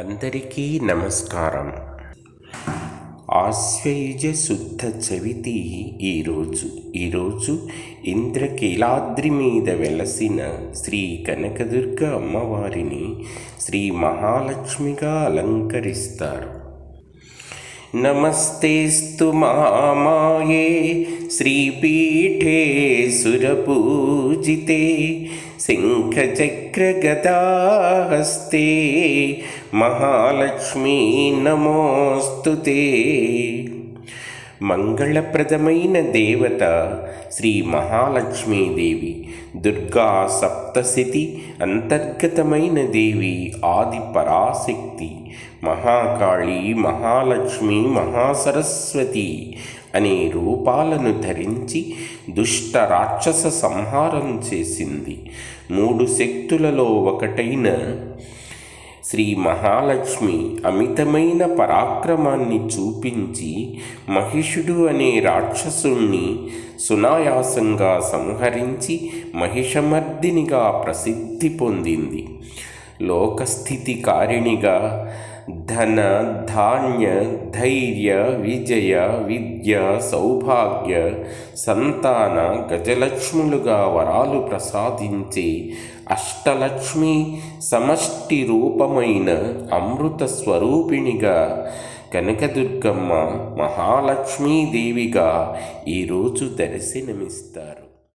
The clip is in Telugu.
అందరికీ నమస్కారం. ఆశ్వయుజ శుద్ధ చవితి ఈరోజు. ఈరోజు ఇంద్రకీలాద్రి మీద వెలసిన శ్రీ కనకదుర్గ అమ్మవారిని శ్రీ మహాలక్ష్మిగా అలంకరిస్తారు. నమస్తేస్తు మామాయే శ్రీపీఠే సురపూజితే శంఖచక్రగదాహస్తే మహాలక్ష్మీ నమోస్తు మంగళప్రదమైన దేవత శ్రీ మహాలక్ష్మీదేవి దుర్గా సప్తశతి అంతర్గతమైన దేవి ఆది పరాశక్తి మహాకాళి మహాలక్ష్మి మహాసరస్వతి అనే రూపాలను ధరించి దుష్ట రాక్షస సంహారం చేసింది. మూడు శక్తులలో ఒకటైన శ్రీ మహాలక్ష్మి అమితమైన పరాక్రమాన్ని చూపించి మహిషుడు అనే రాక్షసుణ్ణి సునాయాసంగా సంహరించి మహిషమర్దినిగా ప్రసిద్ధి పొందింది. లోకస్థితి కారిణిగా ధన ధాన్య ధైర్య విజయ విద్య సౌభాగ్య సంతాన గజలక్ష్ములుగా వరాలు ప్రసాదించి అష్టలక్ష్మి సమష్టి రూపమైన అమృత స్వరూపిణిగా కనకదుర్గమ్మ మహాలక్ష్మీదేవిగా ఈరోజు దర్శనమిస్తారు.